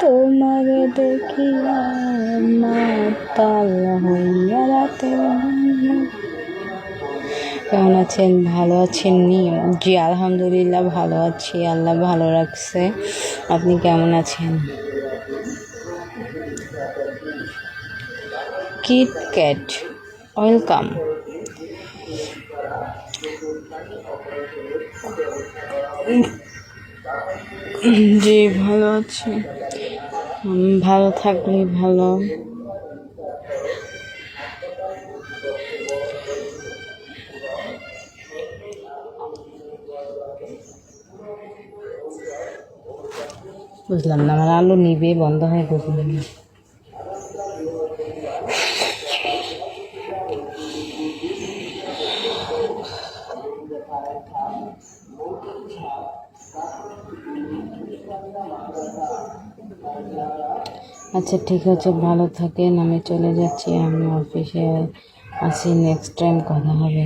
তোমার দেখিয়া কেমন আছেন? ভালো আছেন নি জি আলহামদুলিল্লাহ ভালো আছি, আল্লাহ ভালো রাখছে। আপনি কেমন আছেন? Kit cat welcome. জি ভালো আছি। ভালো থাকলে ভালো। বুঝলাম না আমার আলো নিবে বন্ধ হয়ে বুঝলাম আচ্ছা ঠিক আছে, ভালো থাকেন, আমি চলে যাচ্ছি, আমি অফিসে আসি নেক্সট টাইম কথা হবে।